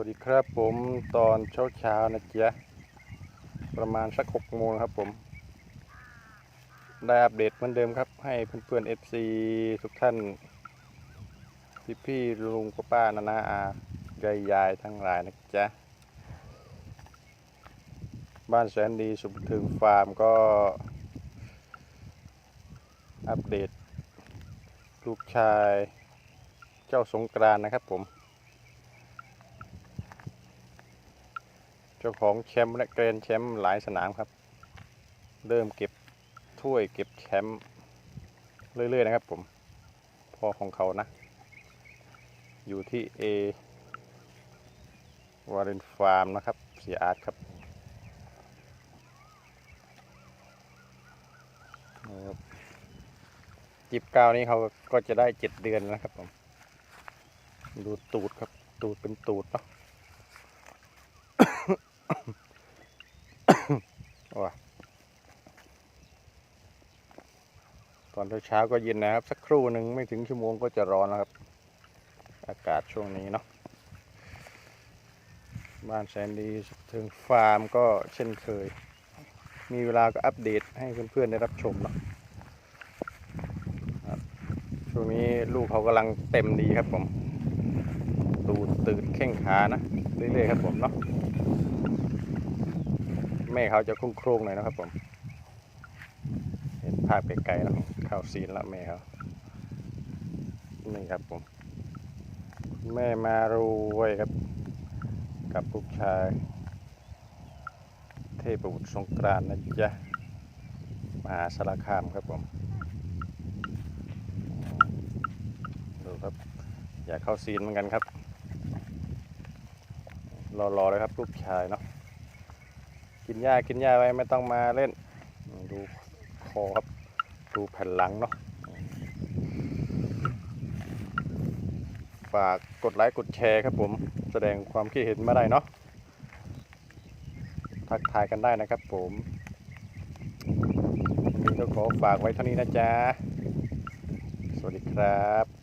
วัสดีครับผมตอนเช้าเช้าๆนะเจ๊ะประมาณสักหกโมงครับผม ได้อัปเดตเหมือนเดิมครับ ให้เพื่อนๆ FC ทุกท่าน พี่ๆลุงป้านานาอายายยายทั้งหลายนะจ๊ะ บ้านแสนดีสุขถึงฟาร์มก็ อัปเดต ลูกชาย เจ้าสงกรานนะครับผม เจ้าของแชมป์และเกรนแชมป์หลายสนามครับ เริ่มเก็บถ้วยเก็บแชมป์เรื่อยๆนะครับผมพ่อของเขานะ อยู่ที่เอวารินฟาร์มนะครับเสียอาร์ตครับจีบจิบกาวนี้เขาก็จะได้เจ็ดเดือนนะครับผม ดูตูดครับ ตูดเป็นตูดเนาะ ว้าตอนเช้าก็เย็นนะครับ สักครู่หนึ่งไม่ถึงชั่วโมงก็จะร้อนแล้วครับ อากาศช่วงนี้เนาะบ้านแสนดีถึงฟาร์มก็เช่นเคย มีเวลาก็อัปเดตให้เพื่อนๆได้รับชมเนาะครับช่วงนี้ลูกเขากำลังเต็มดีครับผม ตูดตื่นแข้งขานะ เรื่อยๆครับผมเนาะแม่เขาจะโครงๆหน่อยนะครับผม เห็นภาพไกลๆแล้วเข้าซีนล้วแม่เขานี่ครับผม แม่มารวยครับ กับลูกชาย เทพบุตรสงกรานนะจ๊ะมหาสารคามครับผมดูครับ อยากเข้าซีนเหมือนกันครับ รอๆเลยครับลูกชายเนาะกินหญ้ากินหญ้าไว้ไม่ต้องมาเล่น ดูคอครับดูแผ่นหลังเนาะฝากกดไลค์กดแชร์ครับผมแสดงความคิดเห็นมาได้เนาะทักทายกันได้นะครับผมวันนี้ก็ขอฝากไว้เท่านี้นะจ๊ะ สวัสดีครับ